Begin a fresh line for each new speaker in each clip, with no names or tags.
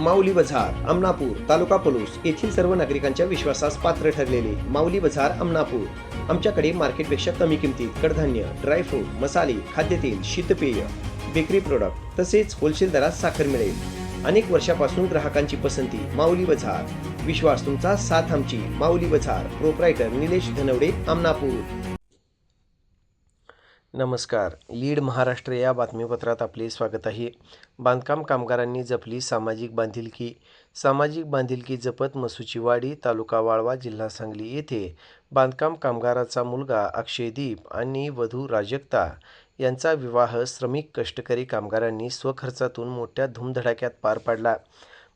माऊली बझार अमनापूर तालुका पलूस येथील सर्व नागरिकांच्या विश्वासास पात्र ठरलेले माऊली बझार अमनापूर. आमच्याकडे मार्केटपेक्षा कमी किमतीत कडधान्य ड्रायफ्रूट मसाले खाद्यतेल शीतपेय बेकरी प्रोडक्ट तसेच होलसेल दरात साखर मिळेल. अनेक वर्षापासून ग्राहकांची पसंती माऊली बझार विश्वास तुमचा साथ आमची माऊली बझार प्रोप्रायटर निलेश धनवडे अमनापूर. नमस्कार. लीड महाराष्ट्र या बातमीपत्रात आपले स्वागत आहे. बांधकाम कामगारांनी जपली सामाजिक बांधिलकी. सामाजिक बांधिलकी जपत मसुचीवाडी तालुका वाळवा जिल्हा सांगली येथे बांधकाम कामगाराचा मुलगा अक्षयदीप आणि वधू राजक्ता यांचा विवाह श्रमिक कष्टकरी कामगारांनी स्वखर्चातून मोठ्या धूमधडाक्यात पार पाडला.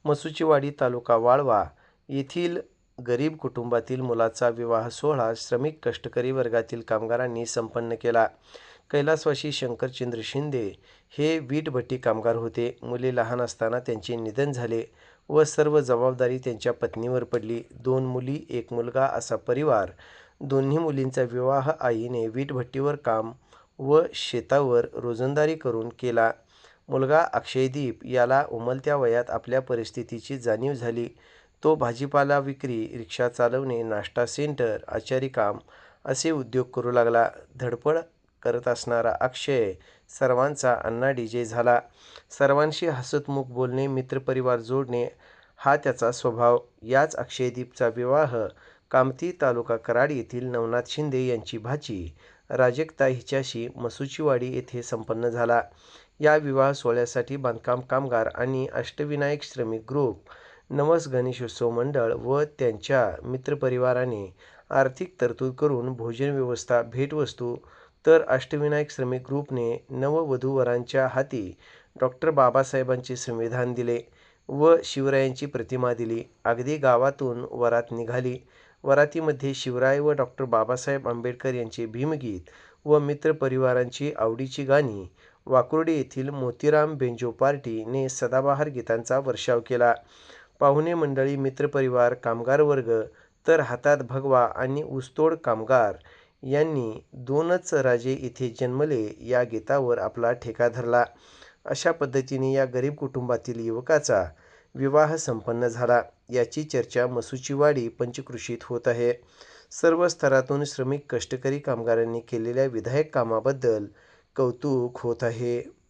मसुचीवाडी तालुका वाळवा येथील गरीब कुटुंबातील मुलाचा विवाह सोहळा श्रमिक कष्टकरी वर्गातील कामगारांनी संपन्न केला. कैलासवासी शंकरचंद्र शिंदे हे वीटभट्टी कामगार होते. मुले लहान असताना त्यांचे निधन झाले व सर्व जबाबदारी त्यांच्या पत्नीवर पडली. दोन मुली एक मुलगा असा परिवार. दोन्ही मुलींचा विवाह आईने वीटभट्टीवर काम व शेतावर रोजंदारी करून केला. मुलगा अक्षयदीप याला उमलत्या वयात आपल्या परिस्थितीची जाणीव झाली. तो भाजीपाला विक्री रिक्षा चालवणे नाश्ता सेंटर आचारी काम असे उद्योग करू लागला. धडपड करत असणारा अक्षय सर्वांचा अण्णा डी जे झाला. सर्वांशी हसतमुख बोलणे मित्रपरिवार जोडणे हा त्याचा स्वभाव. याच अक्षयदीपचा विवाह कामती तालुका कराड येथील नवनाथ शिंदे यांची भाची राजकता हिच्याशी मसुचीवाडी येथे संपन्न झाला. या विवाह सोहळ्यासाठी बांधकाम कामगार आणि अष्टविनायक श्रमिक ग्रुप नवस गणेशोत्सव मंडळ व त्यांच्या मित्रपरिवाराने आर्थिक तरतूद करून भोजन व्यवस्था भेटवस्तू तर अष्टविनायक श्रमिक ग्रुपने नववधूवरांच्या हाती डॉक्टर बाबासाहेबांचे संविधान दिले व शिवरायांची प्रतिमा दिली. अगदी गावातून वरात निघाली. वरातीमध्ये शिवराय व डॉक्टर बाबासाहेब आंबेडकर यांचे भीमगीत व मित्रपरिवारांची आवडीची गाणी वाकुर्डे येथील मोतीराम बेंजो पार्टीने सदाबहार गीतांचा वर्षाव केला. पाहुणे मंडळी मित्रपरिवार कामगार वर्ग तर हातात भगवा आणि ऊसतोड कामगार यांनी दोनच राजे इथे जन्मले या गीतावर आपला ठेका धरला. अशा पद्धतीने या गरीब कुटुंबातील युवकाचा विवाह संपन्न झाला. याची चर्चा मसुचीवाडी पंचकृषीत होत आहे. सर्व स्तरातून श्रमिक कष्टकरी कामगारांनी केलेल्या विधायक कामाबद्दल कौतुक होत आहे.